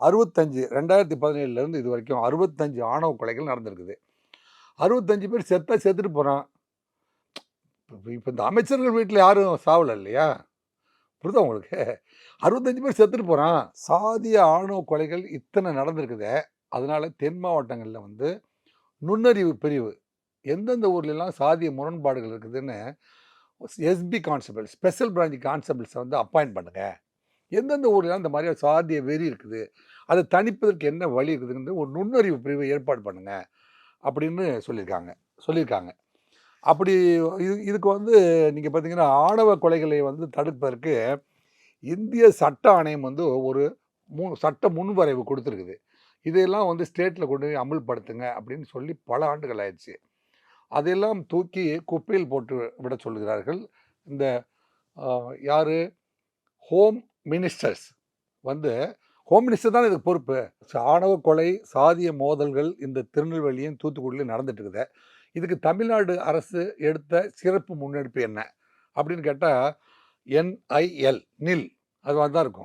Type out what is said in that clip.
அறுபத்தஞ்சு ரெண்டாயிரத்தி பதினேழுலேருந்து இது வரைக்கும் அறுபத்தஞ்சு ஆணவ கொலைகள் நடந்திருக்குது. அறுபத்தஞ்சு பேர் செத்தா செத்துட்டு போகிறான் இப்போ இந்த அமைச்சர்கள் வீட்டில் யாரும் சாவலை இல்லையா? புரிதா உங்களுக்கு? அறுபத்தஞ்சு பேர் செத்துட்டு போகிறான் சாதிய ஆணவ கொலைகள் இத்தனை நடந்திருக்குது. அதனால் தென் மாவட்டங்களில் வந்து நுண்ணறிவு பிரிவு எந்தெந்த ஊர்லெலாம் சாதிய முரண்பாடுகள் இருக்குதுன்னு எஸ்பி கான்ஸ்டபிள் ஸ்பெஷல் பிரான்ச் கான்ஸ்டபிள்ஸை வந்து அப்பாயிண்ட் பண்ணுங்க. எந்தெந்த ஊரில் அந்த மாதிரி சாதிய வெறி இருக்குது அதை தணிப்பதற்கு என்ன வழி இருக்குதுன்னு ஒரு நுண்ணறிவு பிரிவை ஏற்பாடு பண்ணுங்கள் அப்படின்னு சொல்லியிருக்காங்க சொல்லியிருக்காங்க. அப்படி இது இதுக்கு வந்து நீங்கள் பார்த்தீங்கன்னா ஆணவ கொலைகளை வந்து தடுப்பதற்கு இந்திய சட்ட ஆணையம் வந்து ஒரு மு சட்ட முன்வரைவு கொடுத்துருக்குது. இதையெல்லாம் வந்து ஸ்டேட்டில் கொண்டு போய் அமல்படுத்துங்க அப்படின்னு சொல்லி பல ஆண்டுகள் ஆயிடுச்சு. அதையெல்லாம் தூக்கி குப்பையில் போட்டு விட சொல்லுகிறார்கள். இந்த யார்? ஹோம் மினிஸ்டர்ஸ் வந்து ஹோம் மினிஸ்டர் தான் இதுக்கு பொறுப்பு? ஆணவ கொலை சாதிய மோதல்கள் இந்த திருநெல்வேலியும் தூத்துக்குடியிலையும் நடந்துட்டு இருக்குது இதுக்கு தமிழ்நாடு அரசு எடுத்த சிறப்பு முன்னெடுப்பு என்ன? அப்படின்னு கேட்டால் என்ஐஎல் நில் அது மாதிரி தான் இருக்கும்.